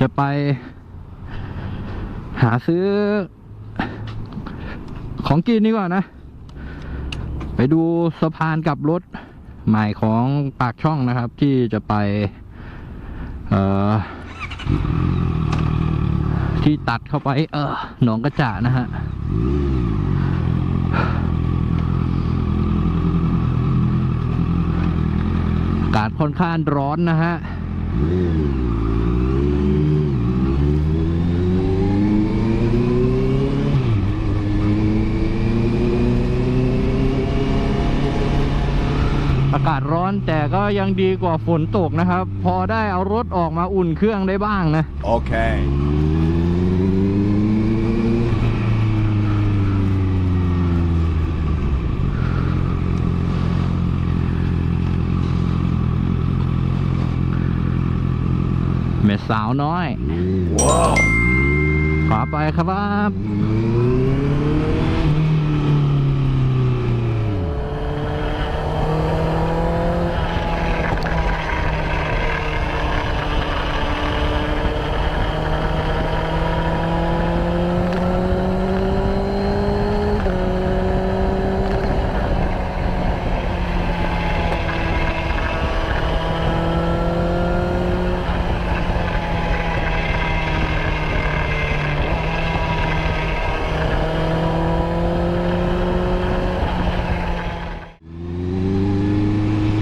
จะไปหาซื้อ ของกินดีกว่านะ ไปดูสะพานกับรถใหม่ของปากช่องนะครับ ที่จะไป เอ่อ ที่ตัดเข้าไป เออหนองกระจานะฮะอากาศค่อนข้างร้อนนะฮะ อากาศร้อนแต่ก็ ยังดีกว่าฝนตกนะครับ พอได้เอารถออกมาอุ่นเครื่องได้บ้างนะ Okay. เม็ดสาวน้อย Wow. ขวาไปครับ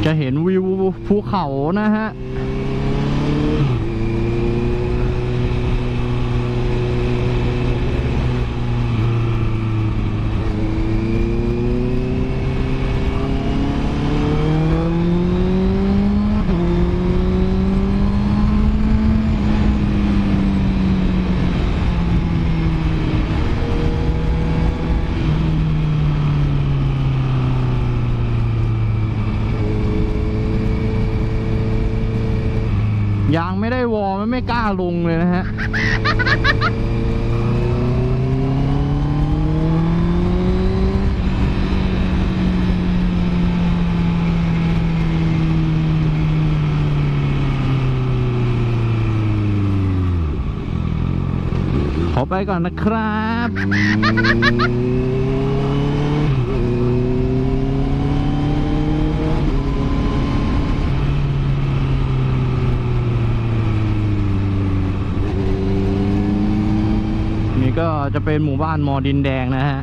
จะเห็นวิวภูเขานะฮะ ไม่ได้วอร์มันไม่กล้าลงเลยนะฮะขอไปก่อนนะครับ ก็จะเป็นหมู่บ้านมอดินแดงนะฮะ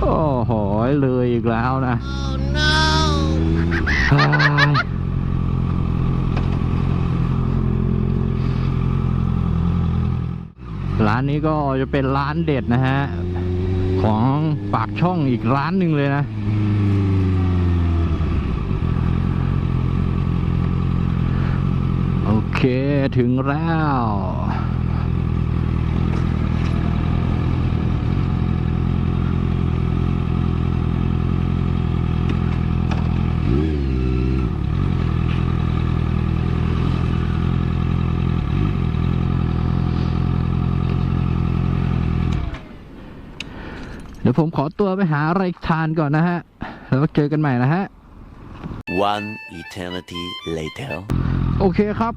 โอ้โหเลยอีกแล้วนะ Oh no ร้านนี้ก็จะเป็นร้านเด็ดนะฮะ ของปากช่องอีกร้านหนึ่งเลยนะ โอเคถึงแล้ว ผมขอตัวไปหาอะไรทานก่อนนะฮะ แล้วเจอกันใหม่นะฮะ One eternity later. โอเคครับ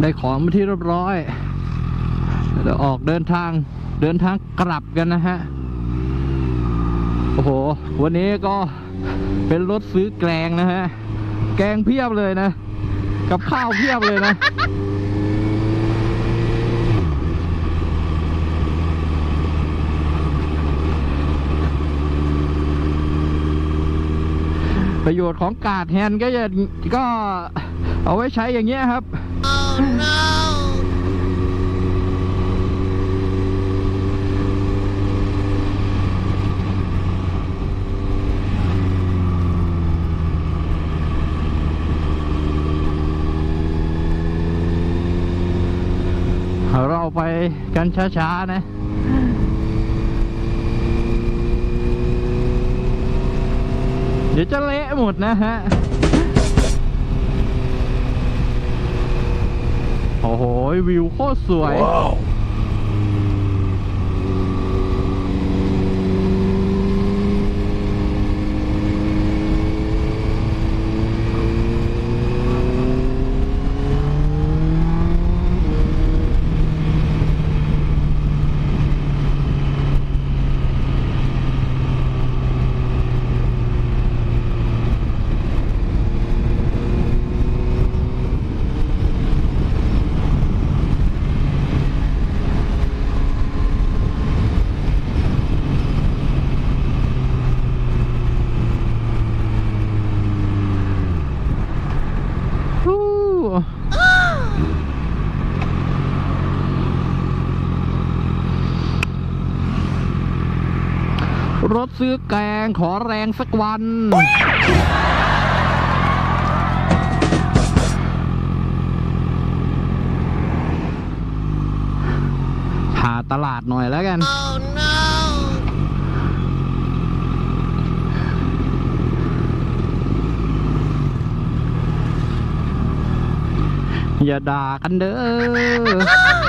ได้ของมาที่เรียบร้อยเดี๋ยวออกเดินทางเดินทางกลับกันนะฮะ โอ้โห วันนี้ก็เป็นรถซื้อแกงนะฮะ แกงเพียบเลยนะ กับข้าวเพียบเลยนะ ประโยชน์ของกาดแฮนก็จะก็เอาไว้ใช้อย่างเงี้ยครับเราไปกันช้าๆนะ เดี๋ยวจะเละหมดนะฮะ โอ้โห วิวโคตรสวย wow รถ ซื้อแกงขอแรงสักวัน หาตลาดหน่อยแล้วกันอย่าด่ากันเด้อ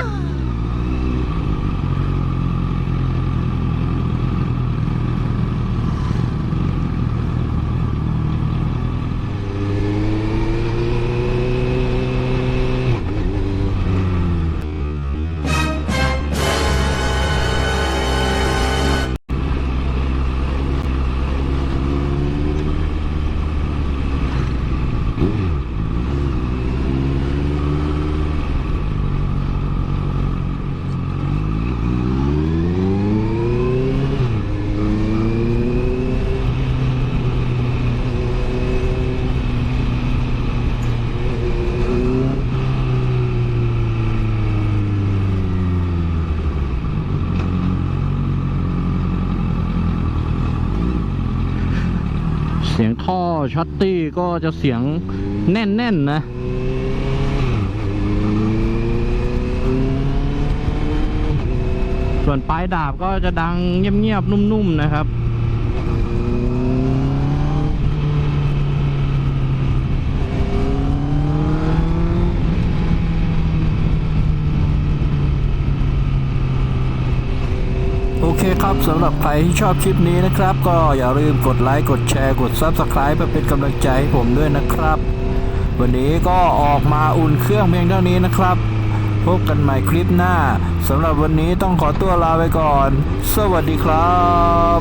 ช็อตตี้ก็จะเสียงแน่นๆนะส่วนปลายดาบก็จะดังเงียบๆนุ่มๆนะครับ โอเค ครับสำหรับใครที่ชอบคลิปนี้นะครับ ก็อย่าลืมกดไลค์กดแชร์กด Subscribe เพื่อเป็นกำลังใจให้ผมด้วยนะครับ วันนี้ก็ออกมาอุ่นเครื่องเพียงเท่านี้นะครับพบกันใหม่คลิปหน้าสำหรับวันนี้ต้องขอตัวลาไปก่อน สวัสดีครับ